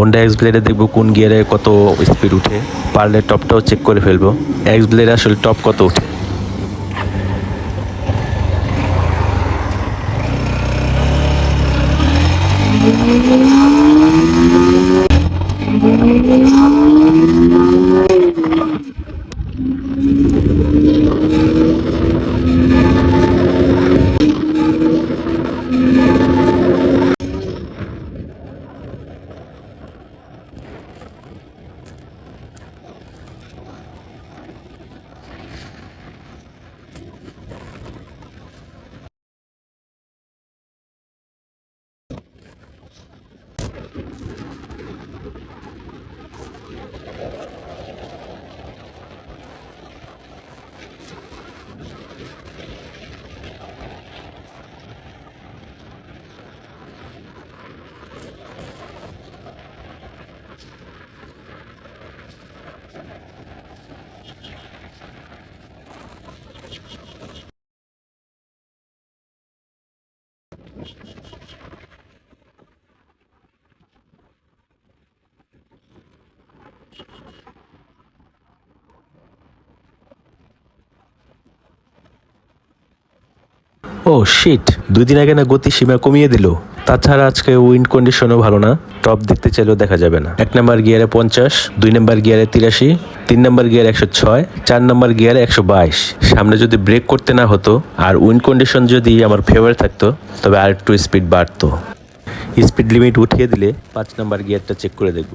Honda x ব্লেডে দেখব কোন গিয়ারে কত স্পিড উঠে। পারলে টপটাও চেক করে ফেলব। এক্স ব্লেডে আসলে টপ কত উঠে? ও শিট দুই দিন আগে না গতি সীমা কমিয়ে দিল। তাছাড়া আজকে উইন্ড কন্ডিশনও ভালো না। টপ দেখতে চাইলেও দেখা যাবে না। এক নম্বর গিয়ারে পঞ্চাশ, দুই নাম্বার গিয়ারে তিরাশি, তিন নাম্বার গিয়ার একশো ছয়, চার নাম্বার গিয়ারে একশো বাইশ। সামনে যদি ব্রেক করতে না হতো আর উইন্ড কন্ডিশন যদি আমার ফেভার থাকতো, তবে আর একটু স্পিড বাড়তো। স্পিড লিমিট উঠিয়ে দিলে পাঁচ নাম্বার গিয়ারটা চেক করে দেখব।